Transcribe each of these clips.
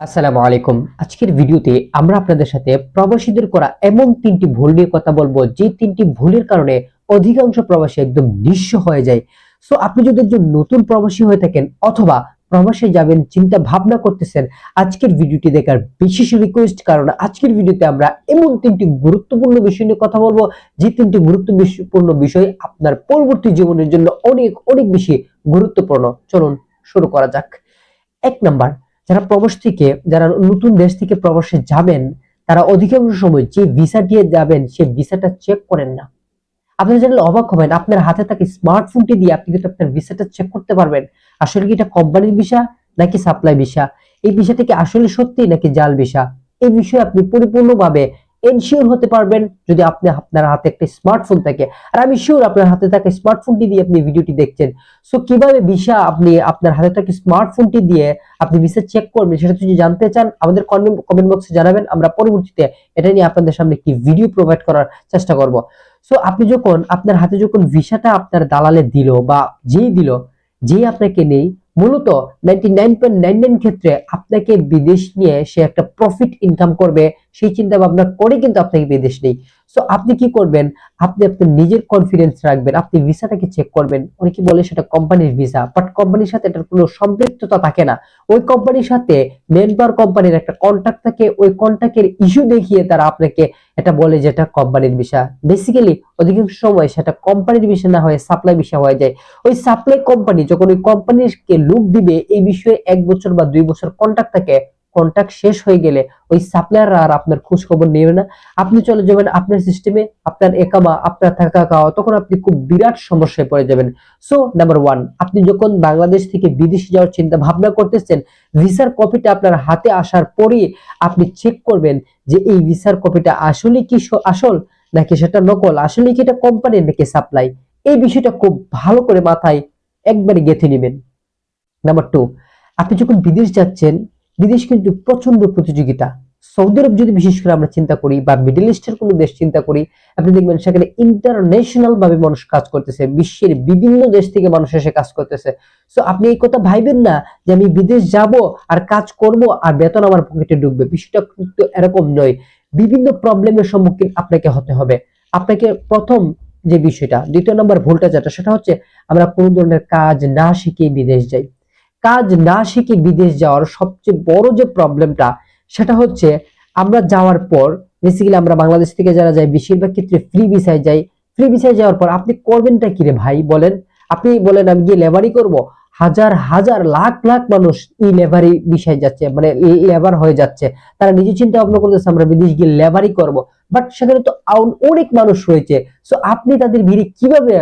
আসসালামু আলাইকুম। আজকের ভিডিওতে আমরা আপনাদের সাথে প্রবাসীদের করা এমন তিনটি ভুল নিয়ে কথা বলব, যে তিনটি ভুলের কারণে অধিকাংশ প্রবাসী একদম নিঃস্ব হয়ে যায়। সো আপনি যদি একজন নতুন প্রবাসী হয়ে থাকেন অথবা প্রবাসে যাবেন, চিন্তা ভাবনা করতেছেন, আজকের ভিডিওটি দেখার বিশেষ রিকোয়েস্ট কারণ আজকের ভিডিওতে আমরা এমন তিনটি গুরুত্বপূর্ণ বিষয় নিয়ে কথা বলব, যে তিনটি গুরুত্বপূর্ণ বিষয় আপনার পরবর্তী জীবনের জন্য অনেক অনেক বেশি গুরুত্বপূর্ণ। চলুন শুরু করা যাক। এক নাম্বার যারা প্রবাস থেকে, যারা নতুন দেশ থেকে প্রবাসে যাবেন, তারা অধিকাংশ সময় যে ভিসা দিয়ে যাবেন, সে ভিসাটা চেক করেন না। আপনি জানলে অবাক হবেন, আপনার হাতে থাকে স্মার্টফোনটি দিয়ে আপনি কিন্তু আপনার ভিসাটা চেক করতে পারবেন। আসলে কি এটা কোম্পানির ভিসা নাকি সাপ্লাই ভিসা? এই ভিসাটা কি আসলে সত্যি নাকি জাল ভিসা? এই বিষয়ে আপনি পরিপূর্ণভাবে এনশিওর হতে পারবেন যদি আপনি আপনার হাতে একটা স্মার্টফোন থাকে। আর আমি শিওর আপনার হাতে থাকা স্মার্টফোনটি দিয়ে আপনি ভিডিওটি দেখছেন। সো কীভাবে ভিসা আপনি আপনার হাতে থাকা স্মার্টফোনটি দিয়ে আপনি ভিসা চেক করবেন সেটা যদি জানতে চান, আমাদের কমেন্ট বক্সে জানাবেন। আমরা পরবর্তীতে এটা নিয়ে আপনাদের সামনে একটি ভিডিও প্রোভাইড করার চেষ্টা করব। সো আপনি যখন আপনার হাতে যখন ভিসাটা আপনার দালালে দিল বা যেই দিল, যেই আপনাকে নেই, মূলত নাইনটি ক্ষেত্রে আপনাকে বিদেশ নিয়ে সে একটা প্রফিট ইনকাম করবে সেই চিন্তা ভাবনা করে কিন্তু আপনাকে বিদেশ নেই। সো আপনি কি করবেন? আপনি আপনার নিজের কনফিডেন্স রাখবেন। আপনি ভিসাটাকে চেক করবেন। অনেকে বলে সেটা কোম্পানির ভিসা বাট কোম্পানির সাথে এটার কোনো সম্পৃক্ততা থাকে না। ওই কোম্পানির সাথে পাওয়ার কোম্পানির একটা কন্ট্যাক্ট থাকে। ওই কন্ট্যাক্টের ইস্যু দেখিয়ে তারা আপনাকে এটা বলে যে এটা কোম্পানির ভিসা। বেসিক্যালি অধিকাংশ সময় সেটা কোম্পানির ভিসা না হয়ে সাপ্লাই ভিসা হয়ে যায়। ওই সাপ্লাই কোম্পানি যখন ওই কোম্পানিকে লুক দিবে, এই বিষয়ে এক বছর বা দুই বছর কন্ট্যাক্ট থাকে কন্ট্যাক্ট শেষ হয়ে গেলে ওই সাপ্লায়াররা আর আপনার খোঁজ খবর নেবে না। আপনি চলে যাবেন আপনার সিস্টেমে আপনার একামা আপনার থাকা খাওয়া, তখন আপনি খুব বিরাট সমস্যায় পড়ে যাবেন। সো নাম্বার ওয়ান আপনি যখন বাংলাদেশ থেকে বিদেশে যাওয়ার চিন্তা ভাবনা করতেছেন ভিসার কপিটা আপনার হাতে আসার পরে আপনি চেক করবেন যে এই ভিসার কপিটা আসলে কি আসল নাকি সেটা নকল, আসলে কি এটা কোম্পানি নাকি সাপ্লাই এই বিষয়টা খুব ভালো করে মাথায় একবারে গেঁথে নেবেন। নাম্বার টু আপনি যখন বিদেশ যাচ্ছেন বিদেশ কিন্তু প্রচণ্ড প্রতিযোগিতা। সৌদি আরব যদি বিশেষ করে আমরা চিন্তা করি বা মিডল ইস্টের কোনো দেশ চিন্তা করি, আপনি দেখবেন সেখানে ইন্টারন্যাশনাল ভাবে মানুষ কাজ করতেছে, বিশ্বের বিভিন্ন দেশ থেকে মানুষ এসে কাজ করতেছে। সো আপনি এই কথা ভাইবেন না যে আমি বিদেশ যাব আর কাজ করব আর বেতন আমার পকেটে ঢুকবে। বিষয়টা কিন্তু এরকম নয়। বিভিন্ন প্রবলেমের সম্মুখীন আপনাকে হতে হবে। আপনাকে প্রথম যে বিষয়টা, দ্বিতীয় নম্বর ভুলটা যেটা, সেটা হচ্ছে আমরা কোনো ধরনের কাজ না শিখে বিদেশ যাই। কাজ না শিখে বিদেশ যাওয়ার সবচেয়ে বড় যে প্রবলেমটা সেটা হচ্ছে আমরা যাওয়ার পর বেসিক্যালি আমরা বাংলাদেশ থেকে যারা যাই বেশিরভাগ ক্ষেত্রে ফ্রি ভিসায় যাই। ফ্রি ভিসায় যাওয়ার পর আপনি করবেনটা কি রে ভাই, বলেন? আপনি বলেন, আমি গিয়ে লেবারি করব। হাজার হাজার, লাখ লাখ মানুষ ই লেবারি বিষয় যাচ্ছে মানে লেবার হয়ে যাচ্ছে। তারা নিজে চিন্তা ভাবনা করতেছে, আমরা বিদেশ গিয়ে লেবারি করব। বাট সেখানে তো অনেক মানুষ রয়েছে। সো আপনি তাদের ভিড়ে কীভাবে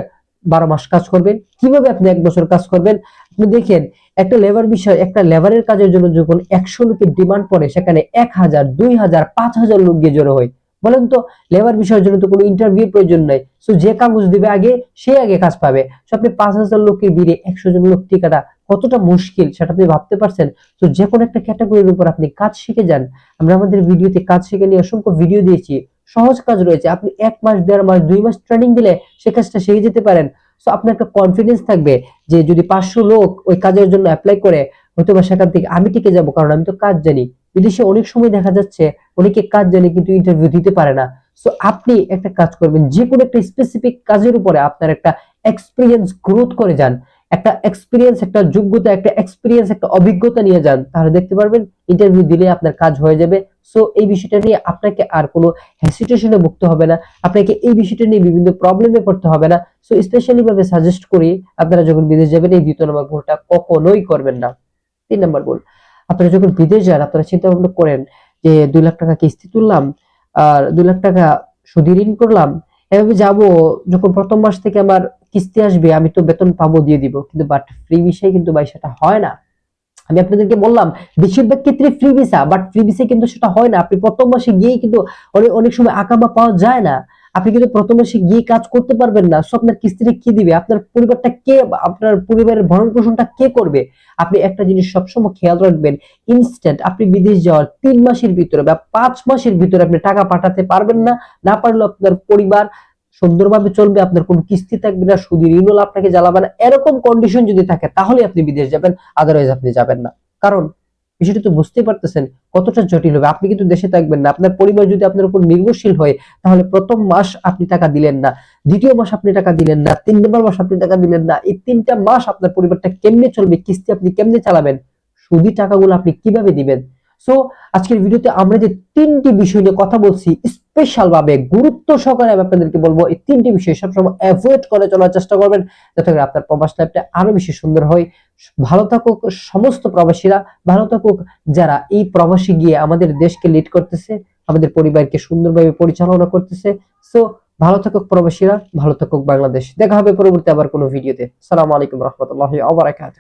বারো মাস কাজ করবেন? কীভাবে আপনি এক বছর কাজ করবেন? দেখেন, একটা লেবার বিষয়, একটা লেবারের কাজের জন্য যখন একশো লোকের ডিমান্ড পড়ে, সেখানে এক হাজার, দুই হাজার, পাঁচ হাজার লোক গিয়ে জড়ো হয়। বলেন তো লেবার বিষয়ের জন্য তো কোনো ইন্টারভিউ প্রয়োজন নাই। সো যে কাগজ দিবে আগে, সে আগে কাজ পাবে। সো আপনি পাঁচ হাজার লোকের ভিড়ে একশো জন লোক টিকাটা কতটা মুশকিল, সেটা আপনি ভাবতে পারছেন? তো যে কোনো একটা ক্যাটাগরির উপর আপনি কাজ শিখে যান। আমরা আমাদের ভিডিওতে কাজ শিখে নিয়ে অসংখ্য ভিডিও দিয়েছি। সহজ কাজ রয়েছে। আপনি এক মাস, দেড় মাস, দুই মাস ট্রেনিং দিলে সে কাজটা শিখে যেতে পারেন। সো আপনার একটা কনফিডেন্স থাকবে যে যদি পাঁচশো লোক ওই কাজের জন্য অ্যাপ্লাই করে হয়তো বা সেখান থেকে আমি টিকে যাব, কারণ আমি তো কাজ জানি। বিদেশে অনেক সময় দেখা যাচ্ছে, অনেকে কাজ জানে কিন্তু ইন্টারভিউ দিতে পারে না। সো আপনি একটা কাজ করবেন, যে কোনো একটা স্পেসিফিক কাজের উপরে আপনার একটা এক্সপিরিয়েন্স গ্রোথ করে যান। একটা এক্সপিরিয়েন্স একটা যোগ্যতা, একটা এক্সপিরিয়েন্স একটা অভিজ্ঞতা নিয়ে যান, তাহলে দেখতে পারবেন ইন্টারভিউ দিলে আপনার কাজ হয়ে যাবে। সো এই বিষয়টা নিয়ে আপনাকে আর কোনো হেসিটেশনে ভুগতে হবে না। আপনাকে এই বিষয়টা নিয়ে বিভিন্ন প্রবলেমে পড়তে হবে না। সো স্পেশালি ভাবে সাজেস্ট করি, আপনারা যখন বিদেশ যাবেন, এই দ্বিতীয় নম্বর ভুলটা কখনোই করবেন না। তিন নম্বর ভুল আপনারা যখন বিদেশ যান, আপনারা চিন্তা ভাবনা করেন যে, দুই লাখ টাকা কিস্তি তুললাম, আর দুই লাখ টাকা সুদি ঋণ করলাম। এভাবে যাব, যখন প্রথম মাস থেকে আমার কিস্তি আসবে, আমি তো বেতন পাবো, দিয়ে দিব। কিন্তু বাট ফ্রি বিষয় কিন্তু ভাই সেটা হয় না। আমি আপনাদেরকে বললাম, বেশিরভাগ ক্ষেত্রে free visa but free visa কিন্তু সেটা হয় না। আপনি প্রথম মাসে গিয়েই কিন্তু অনেক অনেক সময় আকামা পাওয়া যায় না। আপনি কিন্তু প্রথম মাসে গিয়ে কাজ করতে পারবেন না। সো আপনার কিস্তিটা কে দিবে? আপনার পরিবারটা কে, আপনার পরিবারের ভরণ পোষণটা কে করবে? আপনি একটা জিনিস সবসময় খেয়াল রাখবেন ইনস্ট্যান্ট আপনি বিদেশ যাওয়ার তিন মাসের ভিতরে বা পাঁচ মাসের ভিতরে আপনি টাকা পাঠাতে পারবেন না। না পারলে আপনার পরিবার সুন্দরভাবে চলবে, আপনার কোনো কিস্তি থাকবে না সুদী ঋণও আপনাকে জ্বালাবে না। এরকম কন্ডিশন যদি থাকে, তাহলে আপনি বিদেশ যাবেন আদারওয়াইজ আপনি যাবেন না। কারণ বিষয়টা তো বুঝতেই পারতেছেন, কতটা জটিল হবে। আপনি কিন্তু দেশে থাকবেন না। আপনার পরিবার যদি আপনার উপর নির্ভরশীল হয়, তাহলে প্রথম মাস আপনি টাকা দিলেন না। দ্বিতীয় মাস আপনি টাকা দিলেন না। তিন নম্বর মাস আপনি টাকা দিলেন না। এই তিনটা মাস আপনার পরিবারটা কেমনে চলবে, কিস্তি আপনি কেমনে চালাবেন, সুদি টাকাগুলো আপনি কীভাবে দিবেন? সো আজকের ভিডিওতে আমরা যে তিনটি বিষয় নিয়ে কথা বলছি স্পেশাল ভাবে গুরুত্ব সহকারে আমি আপনাদেরকে বলব, এই তিনটি বিষয় সবসময় অ্যাভয়েড করে চলার চেষ্টা করবেন। যাতে করে আপনার প্রবাস লাইফটা আরও বেশি সুন্দর হয়। ভালো থাকুক সমস্ত প্রবাসীরা, ভালো থাকুক যারা এই প্রবাসী গিয়ে আমাদের দেশকে লিড করতেছে, আমাদের পরিবারকে সুন্দরভাবে পরিচালনা করতেছে। সো ভালো থাকুক প্রবাসীরা, ভালো থাকুক বাংলাদেশ। দেখা হবে পরবর্তী আবার কোনো ভিডিওতে। সালাম আলাইকুম রহমতুল্লাহ আবরাকাত